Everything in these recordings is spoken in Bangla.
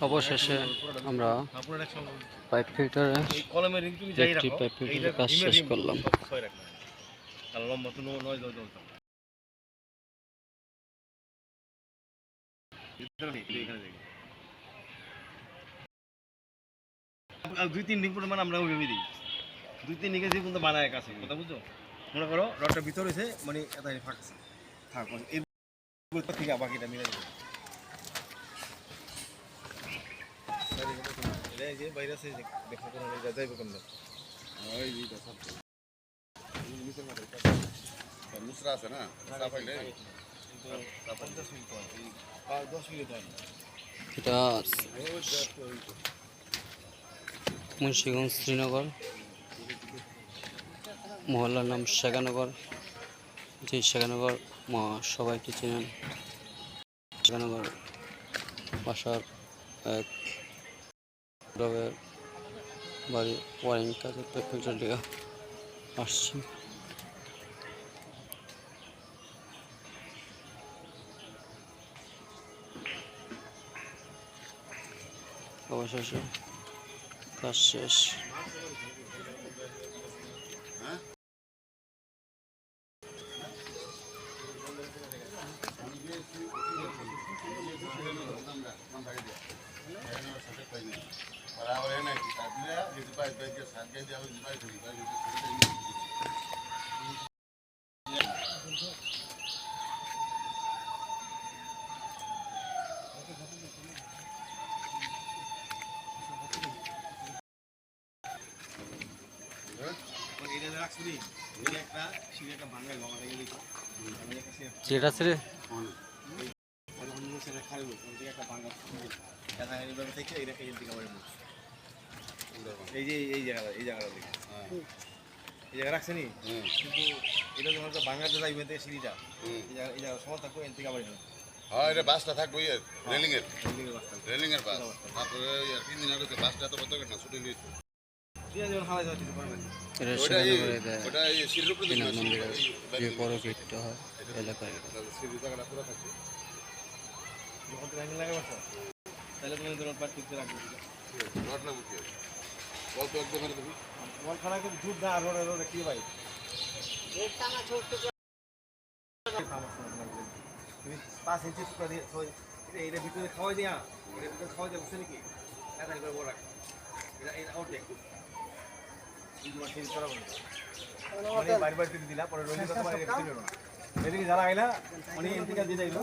অবশেষে আমরা পাইপ ফিল্টারে এই রাখো পাইপ ফিল্টারের কাজ শেষ করলাম দুই তিন দিন পরে মানে আমরা ভেবে দিই দুই তিন দিকে যে পর্যন্ত বানায় কাছে কথা বুঝছ মনে করো রডটা ভিতর হয়েছে মানে এটা ফাঁকছে থাক মানে এর থেকে বাকিটা মিলে যাবে এটা এই যে বাইরে আছে দেখো যাইবে ওই যে মুসরা আছে না মিনিট হয় মিনিট হয় এটা মুন্সিগঞ্জ শ্রীনগর মহল্লার নাম শেখানগর। যে শেখানগর মা সবাইকে চেনেন। শেখানগর বাসার এক গ্রামের বাড়ি ওয়ারিং কাজের লিগা আসছি। অবশেষে কাজ শেষ। আর আবার এটা এটা দেখো। সিঁড়ি- ছেড়ে অন্য ছেলে লোক, ওই দিকে একটা ভাঙা। এটা এইভাবে থেকে এটাকে এই দিকে। এই যে এই জায়গাটা এই জায়গাটা দেখে। এই জায়গা রাখছে নি? কিন্তু এটা যখন ভাঙাতে যাইবে তো সিঁড়িটা এই জায়গা এই থাকব এর থেকে আবার এখানে। হ্যাঁ এটা বাসটা থাকব ইয়ে রেলিং এর এই দিকে বাস। থাকবে। রেলিং এর বাস তারপরে তিন দিন আগে বাসটা তো করে না ছুটি নিয়েছে হয় এলাকায় পাঁচ ইঞ্চি টুকরা দিয়ে এটা ভিতরে খাওয়াই দিয়া, এটা ভিতরে খাওয়াই দেবো নাকি? এটা একবার বড় রাখ। এটা এটা করা বন্ধ। মানে বাড়ি থেকে দিলা, পরে যারা আইলা এদিকে দিয়ে যাইলো।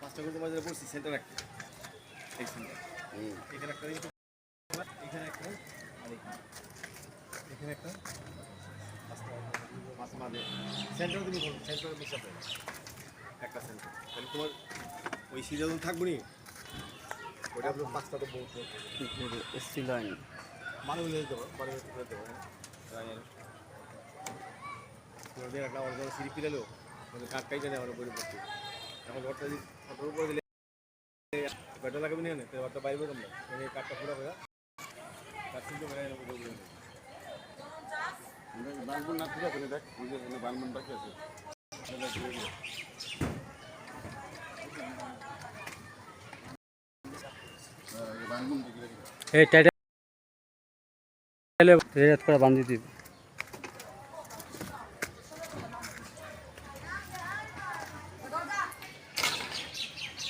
পাঁচটা করে তোমার যেটা বলছি সেন্টার একটা। এই সেন্টার এখানে একটা এখানে একটা আর এখানে। একটা। সেন্টার তুমি করো সেন্টার মিস একটা সেন্টার। তাহলে তোমার ওই সিজা যখন থাকব নি? ওটা আপনার পাঁচটা তো বহুত নিয়ে দেবো মানুষ করে দেবো হ্যাঁ তোমাদের একটা অরিজিনাল সিঁড়ি পিলালো মানে কাঠ কাইতে নেই আমার বই পড়তে এখন ঘরটা যদি ফটোর উপরে দিলে ব্যাটা লাগাবে তো ঘরটা বাইরে বেরোম না মানে কাঠটা পুরো হয়ে কাঠ কিন্তু বেড়ে নেব বানবুন না আছে দেখ যে বাকি আছে এই টাইটেল বান্ধি দিবি